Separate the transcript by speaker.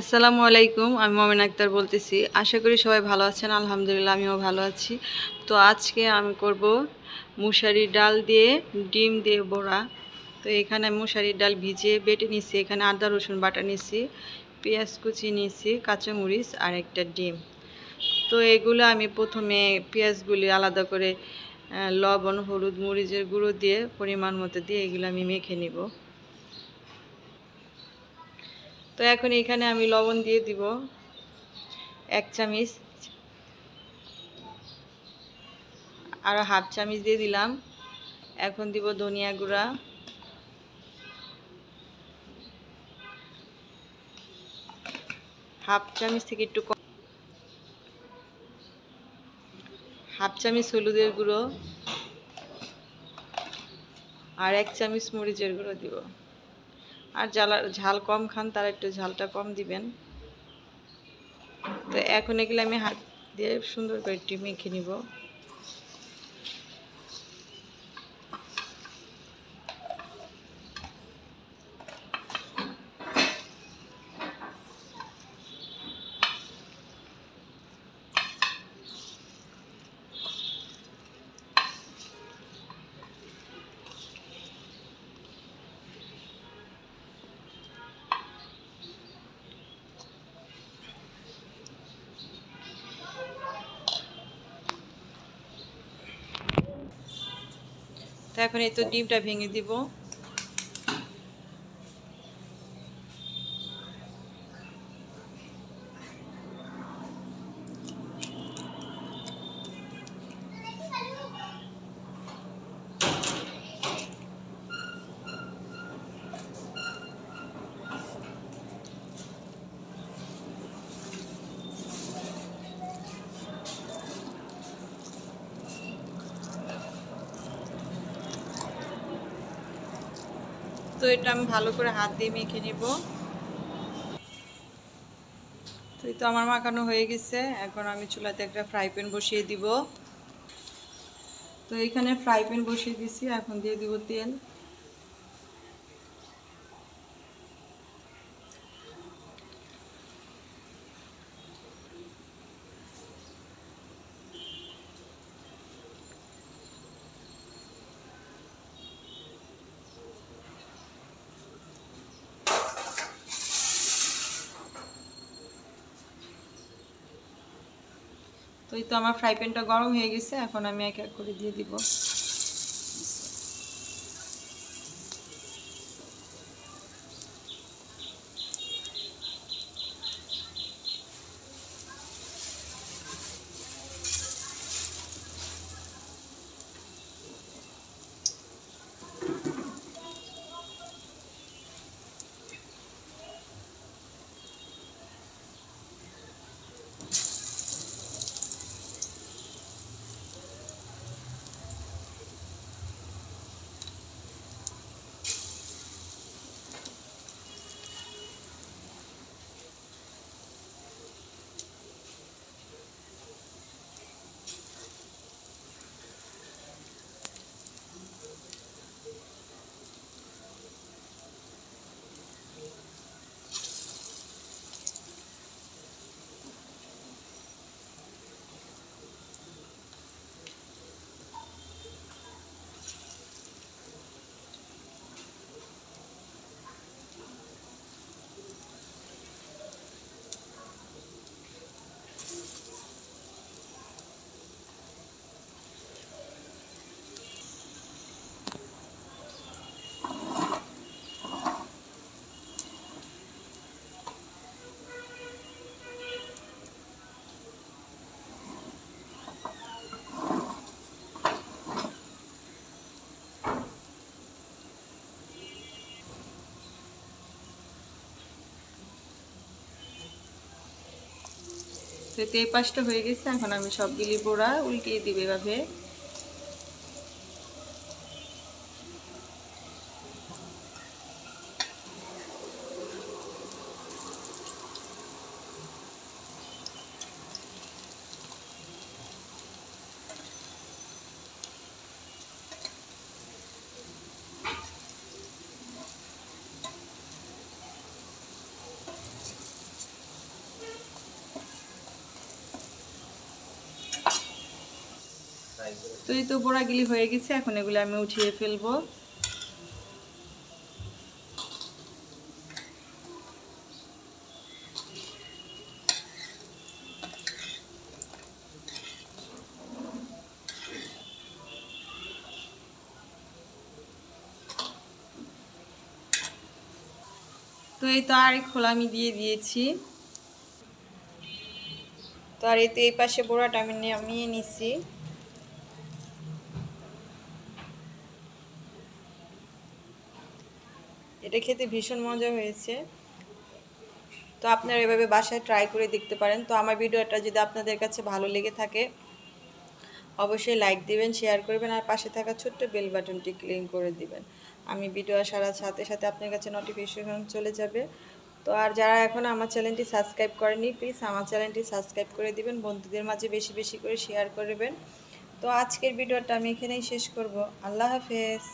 Speaker 1: আসসালামু আলাইকুম, আমি মমিন আক্তার বলতেছি। আশা করি সবাই ভালো আছেন, আলহামদুলিল্লাহ আমিও ভালো আছি। তো আজকে আমি করব মুসারির ডাল দিয়ে ডিম দিয়ে বড়া। তো এখানে মুসারির ডাল ভিজিয়ে বেটে নিছি, এখানে আদা, রসুন বাটা নিছি, পেঁয়াজ কুচি নিছি, কাঁচামরিচ আর একটা ডিম। তো এগুলো আমি প্রথমে পেঁয়াজগুলি আলাদা করে লবণ, হলুদ, মরিচের গুঁড়ো দিয়ে পরিমাণ মতো দিয়ে এগুলো আমি মেখে নিব। তো এখন এখানে আমি লবণ দিয়ে দিব এক চামচ। আর হাফ চামচ দিয়ে দিলাম। এখন দিব ধনিয়া গুঁড়া। হাফ চামচ থেকে একটু কম হাফ চামচ হলুদের গুঁড়ো। আর এক চামচ মরিচের গুঁড়ো দিব। আর জ্বালা ঝাল কম খান, তারা একটু ঝালটা কম দিবেন। তো এখন এগুলো আমি হাত দিয়ে সুন্দর করে একটু মেখে নিব। তো এখন এই তো ডিমটা ভেঙে দিব। তো এটা আমি ভালো করে হাত দিয়ে মেখে নিব। তো এই তো আমার মাখানো হয়ে গেছে। এখন আমি চুলাতে একটা ফ্রাই প্যান বসিয়ে দিব। তো এখানে ফ্রাই প্যান বসিয়ে দিছি, এখন দিয়ে দিব তেল। তো এই তো আমার ফ্রাই প্যানটা গরম হয়ে গেছে, এখন আমি এক এক করে দিয়ে দিব। তো এই পাশটা হয়ে গেছে এখন আমি সবগুলি বোড়া উল্টিয়ে দিবে এভাবে। তো এই তো বোড়াগুলি হয়ে গেছে, এখন এগুলো আমি উঠিয়ে ফেলব। তো এই তো আর খোলা আমি দিয়ে দিয়েছি। তো আর এই তো এই পাশে বোড়াটা আমি নামিয়ে নিছি। এটা খেতে ভীষণ মজা হয়েছে। তো আপনারা এভাবে বাসায় ট্রাই করে দেখতে পারেন। তো আমার ভিডিওটা যদি আপনাদের কাছে ভালো লেগে থাকে, অবশ্যই লাইক দিবেন শেয়ার করবেন, আর পাশে থাকা ছোট্ট বেল বাটনটি ক্লিক করে দিবেন। আমি ভিডিও আসার সাথে সাথে আপনার কাছে নোটিফিকেশন চলে যাবে। তো আর যারা এখন আমার চ্যানেলটি সাবস্ক্রাইব করেনি প্লিজ আমার চ্যানেলটি সাবস্ক্রাইব করে দিবেন। বন্ধুদের মাঝে বেশি বেশি করে শেয়ার করবেন তো আজকের ভিডিওটা আমি এখানেই শেষ করব। আল্লাহ হাফেজ।